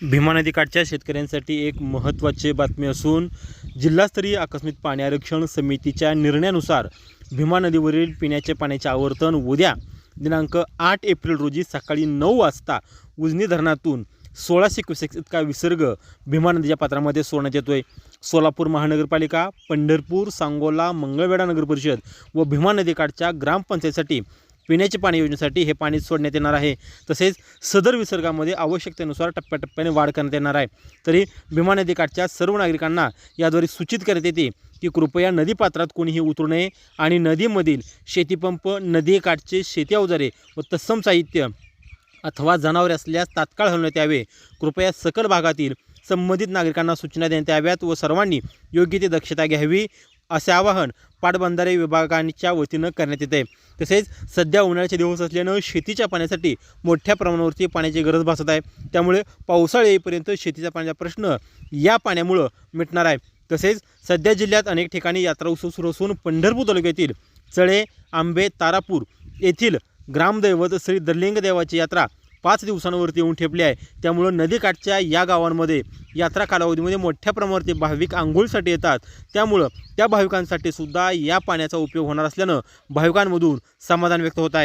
भीमा नदीकाठच्या शेतकऱ्यांसाठी एक महत्त्वाची बातमी असून जिल्हास्तरीय आकस्मिक पाणी आरक्षण समितीच्या निर्णयानुसार भीमा नदीवरील पिण्याच्या पाण्याचे आवर्तन उद्या दिनांक आठ एप्रिल रोजी सकाळी नऊ वाजता उजनी धरणातून सोळाशे क्युसेक्स इतका विसर्ग भीमा नदीच्या पात्रामध्ये सोडण्यात आहे सोलापूर महानगरपालिका पंढरपूर सांगोला मंगळवेढा नगरपरिषद व भीमा नदीकाठच्या ग्रामपंचायतीसाठी पिण्याचे पाणी योजनेसाठी हे पाणी सोडण्यात येणार आहे. तसेच सदर विसर्गामध्ये आवश्यकतेनुसार टप्प्याटप्प्याने वाढ करण्यात येणार आहे. तरी भीमा नदीकाठच्या सर्व नागरिकांना याद्वारे सूचित करण्यात येते की कृपया नदीपात्रात कोणीही उतरू नये आणि नदीमधील शेतीपंप नदीकाठचे शेती अवजारे व तत्सम साहित्य अथवा जनावरे असल्यास तात्काळ हलवण्यात यावे. कृपया सकल भागातील संबंधित नागरिकांना सूचना देण्यात याव्यात व सर्वांनी योग्य ती दक्षता घ्यावी असे आवाहन पाटबंधारे विभागांच्या वतीनं करण्यात येते. तसेच सध्या उन्हाळ्याचे दिवस असल्यानं शेतीच्या पाण्यासाठी मोठ्या प्रमाणावरती पाण्याची गरज भासत आहे. त्यामुळे पावसाळा येईपर्यंत शेतीच्या पाण्याचा प्रश्न या पाण्यामुळं मिटणार आहे. तसेच सध्या जिल्ह्यात अनेक ठिकाणी यात्रा उत्सव सुरू असून पंढरपूर तालुक्यातील चळे आंबे तारापूर येथील ग्रामदैवत श्री दर्लिंग देवाची यात्रा पाच दिवसांवरती येऊन ठेपली आहे. त्यामुळं नदीकाठच्या या गावांमध्ये यात्रा कालावधीमध्ये मोठ्या प्रमाणावरती भाविक आंघोळीसाठी येतात. त्यामुळं त्या भाविकांसाठी सुद्धा या पाण्याचा उपयोग होणार असल्यानं भाविकांमधून समाधान व्यक्त होत आहे.